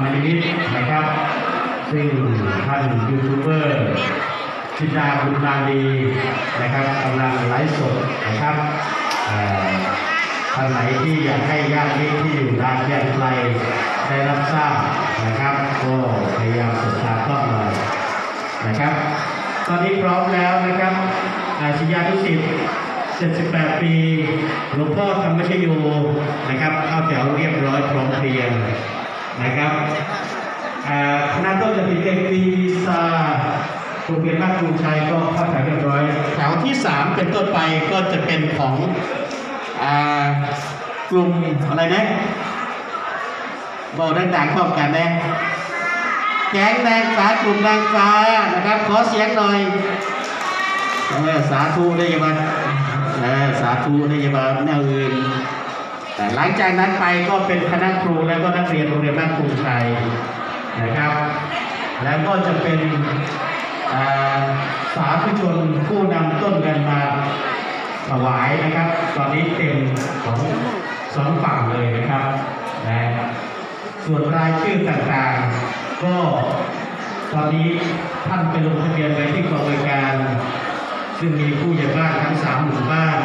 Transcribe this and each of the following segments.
รรมนิมิตนะครับ ซึ่งท่านยูทูบเบอร์ชิดาบุญนาดีนะครับกำลังไลฟ์สดนะครับท่านไหนที่อยากให้ญาติที่อยู่ด้านแยกไกลได้รับทราบนะครับก็พยายามสดทางกล้องหน่อยนะครับ ตอนนี้พร้อมแล้วนะครับอาชิยานุสิทธิ์78 ปีหลวงพ่อธรรมชโยนะครับเข้าแถวเรียบร้อยพร้อมเพรียง นะครับอ่าคณะต้นจะมีเด็กปีซาโรงเรียนบ้านกรุงชัยก็เข้าแถวเรียบร้อยแถวที่ 3 เป็นต้นไปก็จะเป็นของอ่ากลุ่มอะไรนะบอกดังๆพร้อมกันนะแก๊งแดงฟ้ากลุ่มแดงฟ้านะครับ ขอเสียงหน่อยสาธุได้ยังไงสาธุได้ยังไงแนวอื่น หลังจากนั้นไปก็เป็นคณะครูแล้วก็นักเรียนโรงเรียนบ้านกรุงชัยนะครับ แล้วก็จะเป็นอ่าสาธุชนผู้นำต้นกันมาถวายนะครับ ตอนนี้เต็มของสองฝั่งเลยนะครับนะส่วนรายชื่อต่างๆ ก็ตอนนี้ท่านไปลงทะเบียนไว้ที่กองบริการ ซึ่งมีผู้ใหญ่บ้านทั้งสามหมู่บ้าน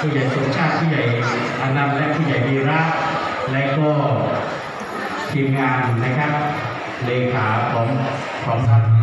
ผู้ใหญ่สมชาติผู้ใหญ่อานันต์และผู้ใหญ่ดีระและก็ทีมงานนะครับเลขาของของท่าน